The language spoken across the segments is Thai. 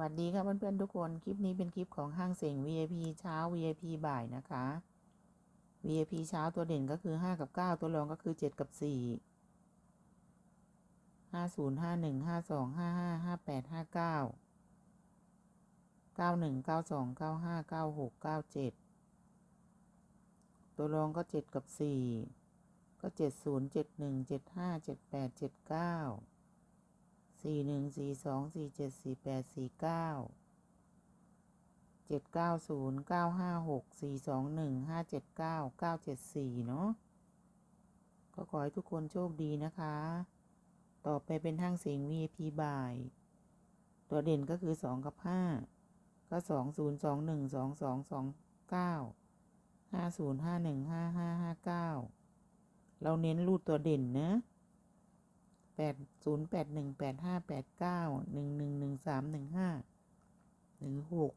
วัสดีค่ะเพื่อนๆทุกคน คลิปนี้เป็นคลิปของห้างเสียง VIP เช้า VIP บ่ายนะคะ VIP เช้าตัวเด่นก็คือ 5 กับ 9 ตัวรองก็คือ 7 กับ 4 50 51 52 55 58 59 91 92 95 96 97 ตัวรองก็ 7 กับ 4 ก็ 70 71 75 78 79 สี่หนึ่งสี่สองสี่เจ็ดสี่แปดสี่เก้าเจ็ดเก้าศูนย์เก้าห้าหกสี่สองหนึ่งห้าเจ็ดเก้าเก้าเจ็ดสี่เนาะก็ขอให้ทุกคนโชคดีนะคะ ต่อไปเป็นห้างเสียง VIP บ่าย ตัวเด่นก็คือสองกับห้าก็สองศูนย์สองหนึ่งสองสองสองเก้าห้าศูนย์ห้าหนึ่งห้าห้าห้าเก้าเราเน้นรูดตัวเด่นนะ แปดศูนย์แปดหนึ่งแปดห้าแปดเก้าหนึ่งหนึ่งหนึ่งสามหนึ่งห้าหนึ่งหก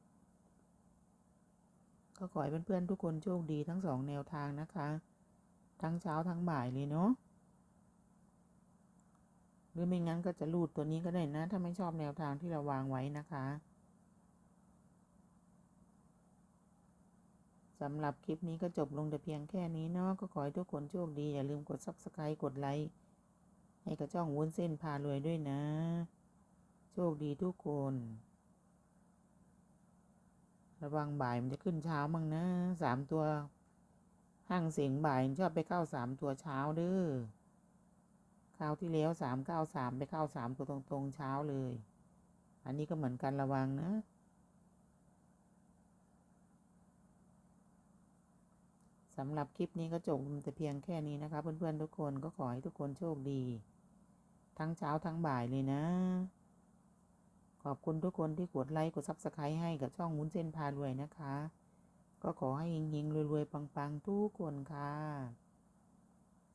ก็ขอให้เพื่อนๆทุกคนโชคดีทั้งสองแนวทางนะคะ ทั้งเช้าทั้งบ่ายเลยเนาะหรือไม่งั้นก็จะรูดตัวนี้ก็ได้นะ ถ้าไม่ชอบแนวทางที่เราวางไว้นะคะสำหรับคลิปนี้ก็จบลงแต่เพียงแค่นี้เนาะก็ขอให้ทุกคนโชคดี อย่าลืมกด subscribe กดไลค์ ให้กระจ้องวุ้นเส้นพารวยด้วยนะ โชคดีทุกคน ระวังบ่ายมันจะขึ้นเช้ามั่งนะสามตัวห้างเสียงบ่ายชอบไปเข้าสามตัวเช้าเด้อคราวที่แล้วสามเก้าสามไปเข้าสามตัวตรงๆเช้าเลย อันนี้ก็เหมือนกันระวังนะสำหรับคลิปนี้ก็จบแต่เพียงแค่นี้นะคะ เพื่อนๆทุกคนก็ขอให้ทุกคนโชคดี ทั้งเช้าทั้งบ่ายเลยนะ ขอบคุณทุกคนที่กดไลค์กดซับสไครต์ให้กับช่องวุ้นเส้นพารวยนะคะ ก็ขอให้เฮงๆรวยๆปังๆทุกคนค่ะ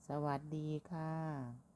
สวัสดีค่ะ